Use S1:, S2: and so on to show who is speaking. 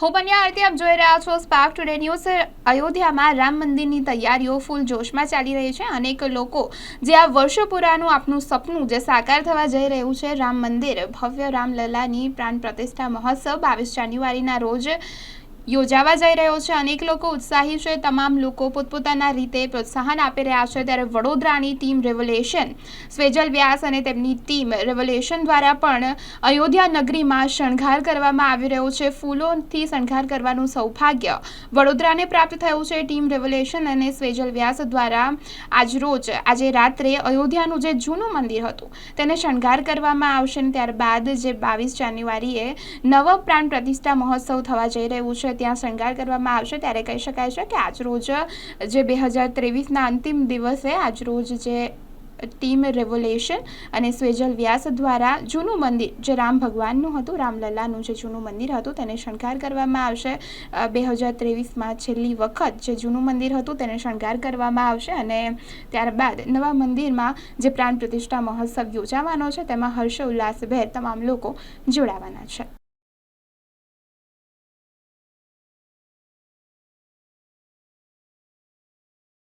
S1: હું પન્યા આરતી, આપ જોઈ રહ્યા છો સ્પાર્ક ટુડે ન્યૂઝ અયોધ્યામાં રામ મંદિરની તૈયારીઓ ફૂલ જોશમાં ચાલી રહી છે. અનેક લોકો જે આ વર્ષો પુરાનું આપનું સપનું જે સાકાર થવા જઈ રહ્યું છે, રામ મંદિર, ભવ્ય રામલલાની પ્રાણ પ્રતિષ્ઠા મહોત્સવ બાવીસ જાન્યુઆરીના રોજ યોજાવા જઈ રહ્યો છે. અનેક લોકો ઉત્સાહી છે. તમામ લોકો પોતપોતાના રીતે પ્રોત્સાહન આપી રહ્યા છે. ત્યારે વડોદરાની ટીમ રેવોલ્યુશન, સ્વેજલ વ્યાસ અને તેમની ટીમ રેવોલ્યુશન દ્વારા પણ અયોધ્યા નગરીમાં શણગાર કરવામાં આવી રહ્યો છે. ફૂલોથી શણગાર કરવાનું સૌભાગ્ય વડોદરાને પ્રાપ્ત થયું છે. ટીમ રેવોલ્યુશન અને સ્વેજલ વ્યાસ દ્વારા આજરોજ આજે રાત્રે અયોધ્યાનું જે જૂનું મંદિર હતું, તેને શણગાર કરવામાં આવશે ત્યારબાદ જે બાવીસ જાન્યુઆરીએ નવ પ્રાણ પ્રતિષ્ઠા મહોત્સવ થવા જઈ રહ્યું છે. ત્યાં શણગાર કરવામાં આવશે, ત્યારે કહી શકાય છે કે આજરોજ જે બે હજાર ત્રેવીસના અંતિમ દિવસે આજરોજ જે ટીમ રેવોલ્યુશન અને સ્વેજલ વ્યાસ દ્વારા જૂનું મંદિર, જે રામ ભગવાનનું હતું રામલલાનું જે જૂનું મંદિર હતું, તેને શણગાર કરવામાં આવશે. બે હજાર ત્રેવીસમાં છેલ્લી વખત જે જૂનું મંદિર હતું, તેને શણગાર કરવામાં આવશે અને ત્યારબાદ નવા મંદિરમાં જે પ્રાણ પ્રતિષ્ઠા મહોત્સવ યોજાવાનો છે, તેમાં હર્ષ ઉલ્લાસભેર તમામ લોકો જોડાવાના છે.